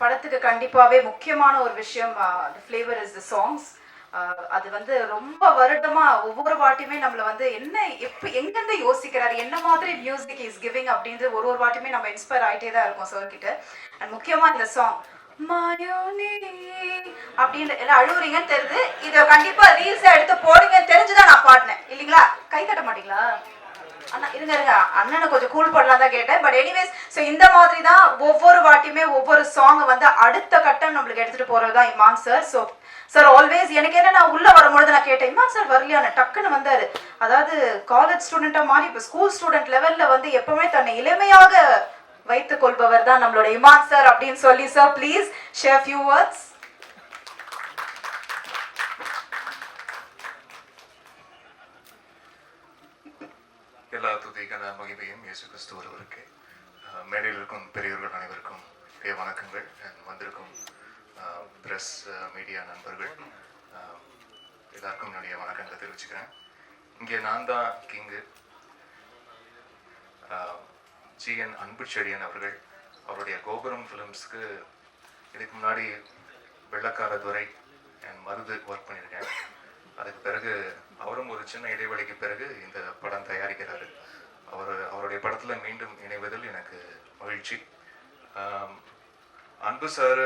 படத்துக்கு கண்டிப்பாகவே முக்கியமான ஒரு விஷயம் ஃப்ளேவர் இஸ் த சாங்ஸ் அது வந்து ரொம்ப வருடமா ஒவ்வொரு வாட்டியுமே நம்மள வந்து என்ன எப்ப எங்கிருந்து யோசிக்கிறாரு என்ன மாதிரி மியூசிக் இஸ் கிவிங் அப்படின்றது ஒரு ஒரு வாட்டியுமே நம்ம இன்ஸ்பயர் ஆகிட்டே தான் இருக்கோம் சார் கிட்ட. அண்ட் முக்கியமா இந்த சாங் அப்படின்னு எல்லாம் அழுவுறீங்கன்னு தெரியுது. இதை கண்டிப்பா ரீல்ஸா எடுத்து போடுங்கன்னு தெரிஞ்சுதான் நான் பாடினேன். இல்லைங்களா? கை தட்ட மாட்டீங்களா? அண்ணா இருங்க இருங்க. அண்ணனை கொஞ்சம் கூல் பண்ணலாம் தான் கேட்டேன். பட் எனிவேஸ் ஸோ இந்த மாதிரி தான் ஒவ்வொரு வாட்டியுமே ஒவ்வொரு சாங் வந்து அடுத்த கட்டம் நம்மளுக்கு எடுத்துட்டு போறது தான் Imman sir so sir always எனக்கு என்ன நான் உள்ள வரும்பொழுது நான் கேட்டேன் இமான் சார் வரலையான டக்குன்னு வந்தாரு. அதாவது காலேஜ் ஸ்டூடெண்டா மாறி இப்போ ஸ்கூல் ஸ்டூடெண்ட் லெவல்ல வந்து எப்பவுமே தன்னை இளமையாக வைத்துக் கொள்பவர் தான் நம்மளோட இமான் சார் அப்படின்னு சொல்லி sir please share few words எல்லா துதிக்கான மகிமையும் இயேசு கிறிஸ்து ஒருவருக்கு மேடையில் இருக்கும் பெரியவர்கள் அனைவருக்கும் பெரிய வணக்கங்கள். வந்திருக்கும் ப்ரெஸ் மீடியா நண்பர்கள் எல்லாருக்கும் என்னுடைய வணக்கங்களை தெரிவிச்சுக்கிறேன். இங்கே நான் தான் கிங்கு. ஜிஎன் அன்பு செழியன் அவர்கள் அவருடைய கோபுரம் ஃபிலிம்ஸ்க்கு இதுக்கு முன்னாடி வெள்ளக்கார துறை அண்ட் மருது ஒர்க் பண்ணியிருக்கேன். அதுக்கு பிறகு அவரும் ஒரு சின்ன இடைவெளிக்கு பிறகு இந்த படம் தயாரிக்கிறாரு. அவர் அவருடைய படத்தில் மீண்டும் இணைவதில் எனக்கு மகிழ்ச்சி. அன்பு சார்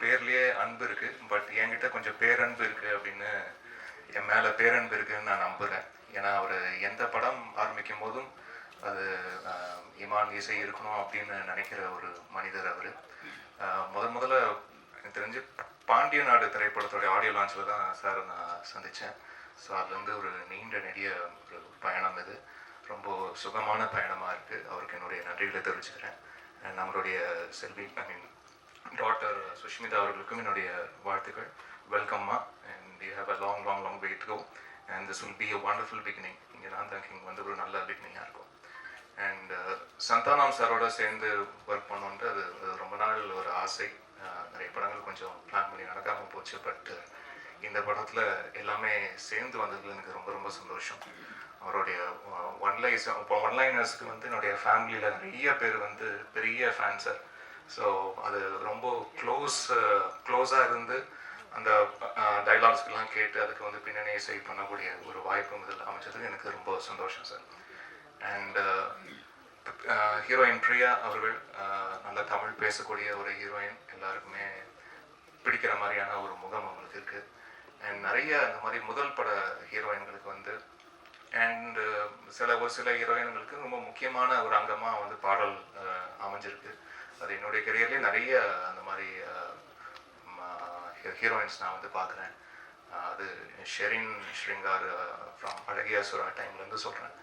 பேர்லேயே அன்பு இருக்குது பட் என்கிட்ட கொஞ்சம் பேரன்பு இருக்குது அப்படின்னு என் மேலே பேரன்பு இருக்குதுன்னு நான் நம்புகிறேன் ஏன்னா அவர் எந்த படம் ஆரம்பிக்கும் போதும் அது இமான் இசை இருக்கணும் அப்படின்னு நினைக்கிற ஒரு மனிதர் அவர். முதல் முதல்ல எனக்கு தெரிஞ்சு பாண்டிய நாடு திரைப்படத்தோட ஆடியோ லான்ச்சில் தான் சார் நான் சந்தித்தேன் ஸோ அதுலேருந்து ஒரு நீண்ட நெடிய ஒரு பயணம் இது. சுகமான பயணமாக இருக்குது அவருக்கு என்னுடைய நன்றிகளை தெரிவிச்சுக்கிறேன். நம்மளுடைய செல்வி ஐ மீன் டாட்டர் சுஷ்மிதா அவர்களுக்கும் என்னுடைய வாழ்த்துக்கள். வெல்கம்மா and you have a long long long wait go and this will be a wonderful beginning இங்கே நான் திங்கிங் வந்து ஒரு நல்ல பிகினிங்காக இருக்கும். அண்ட் uh, சந்தானம் சாரோட சேர்ந்து ஒர்க் பண்ணோன்ட்டு அது ரொம்ப நாள் ஒரு ஆசை. நிறைய படங்கள் கொஞ்சம் பிளான் பண்ணி நடக்காமல் போச்சு. பட் uh, இந்த படத்தில் எல்லாமே சேர்ந்து வந்ததுல எனக்கு ரொம்ப ரொம்ப சந்தோஷம். அவருடைய ஒன்லைஸ் இப்போ ஒன்லைனர்ஸ்க்கு வந்து என்னுடைய ஃபேமிலியில் நிறைய பேர் வந்து பெரிய ஃபேன்ஸர் ஸோ அது ரொம்ப க்ளோஸ் க்ளோஸாக இருந்து அந்த டைலாக்ஸ்க்கெல்லாம் கேட்டு அதுக்கு வந்து பின்னணி இசை பண்ணக்கூடிய ஒரு வாய்ப்பும் இதில் அமைச்சதுக்கு எனக்கு ரொம்ப சந்தோஷம் சார் அண்ட் ஹீரோயின் பிரியா அவர்கள் நல்ல தமிழ் பேசக்கூடிய ஒரு ஹீரோயின் எல்லாருக்குமே பிடிக்கிற மாதிரியான ஒரு முகம் அவங்களுக்கு இருக்குது அண்ட் நிறைய இந்த மாதிரி முதல் பட ஹீரோயின்களுக்கு வந்து அண்ட் uh, சில ஒரு சில ஹீரோயின்களுக்கு ரொம்ப முக்கியமான ஒரு அங்கமாக வந்து பாடல் அமைஞ்சிருக்கு. அது என்னுடைய கெரியர்லேயே நிறைய அந்த மாதிரி ஹீரோயின்ஸ் நான் வந்து பார்க்குறேன். அது ஷெரின் ஸ்ரிங்கார் ஃப்ரம் அழகியாசுரா டைம்லேருந்து சொல்கிறேன்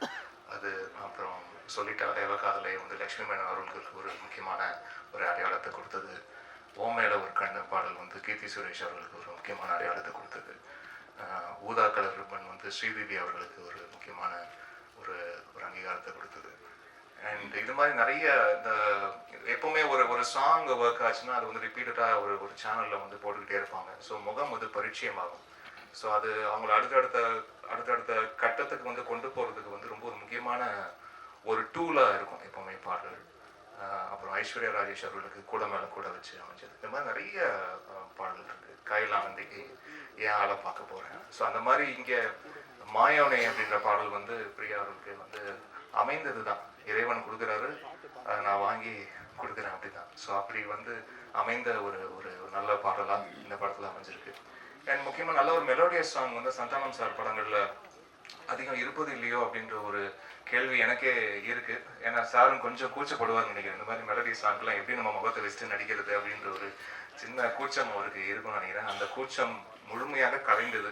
அது அப்புறம் சொல்லிட்டா தேவகாதலை வந்து லக்ஷ்மி மேனன் அவர்களுக்கு ஒரு முக்கியமான ஒரு அடையாளத்தை கொடுத்தது. ஓமேல ஒரு கண்ண பாடல் வந்து கீர்த்தி சுரேஷ் அவர்களுக்கு ஒரு முக்கியமான அடையாளத்தை கொடுத்தது. ஊதா கலர் ரிப்பன் வந்து ஸ்ரீதேவி அவர்களுக்கு ஒரு முக்கியமான ஒரு ஒரு அங்கீகாரத்தை கொடுத்தது. அண்ட் இது மாதிரி நிறைய இந்த எப்பவுமே ஒரு ஒரு சாங் ஒர்க் ஆச்சுன்னா அது வந்து ரிப்பீட்டடாக ஒரு ஒரு சேனலில் வந்து போட்டுக்கிட்டே இருப்பாங்க. ஸோ முகம் வந்து பரிச்சயமாகும். ஸோ அது அவங்கள அடுத்தடுத்த அடுத்தடுத்த கட்டத்துக்கு வந்து கொண்டு போகிறதுக்கு வந்து ரொம்ப ஒரு முக்கியமான ஒரு டூலாக இருக்கும் எப்பவுமே பாடல்கள் அப்புறம் ஐஸ்வர்யா ராஜேஷ் அவர்களுக்கு கூட மேலே கூட வச்சு அமைச்சது இந்த மாதிரி நிறைய ஆஹ் இருக்குது இருக்கு. ஏன் ஆளை பார்க்க போகிறேன் ஸோ அந்த மாதிரி இங்கே மாயோனை அப்படின்ற பாடல் வந்து பிரியா அவர்களுக்கு வந்து அமைந்தது தான் இறைவன் கொடுக்குறாரு அதை நான் வாங்கி கொடுக்குறேன் அப்படிதான். ஸோ அப்படி வந்து அமைந்த ஒரு ஒரு ஒரு நல்ல பாடலாக இந்த படத்தில் அமைஞ்சிருக்கு. அண்ட் முக்கியமாக நல்ல ஒரு மெலோடியஸ் சாங் வந்து சந்தானம் சார் படங்களில் அதிகம் இருப்பது இல்லையோ அப்படின்ற ஒரு கேள்வி எனக்கே இருக்கு. ஏன்னா சாரும் கொஞ்சம் கூச்சப்படுவார்னு நினைக்கிறேன். இந்த மாதிரி மெலடி சாங்க்லாம் எப்படி நம்ம முகத்தை வச்சுட்டு நடிக்கிறது அப்படின்ற ஒரு சின்ன கூச்சம் அவருக்கு இருக்கும்னு நினைக்கிறேன். அந்த கூச்சம் முழுமையாக கலைந்தது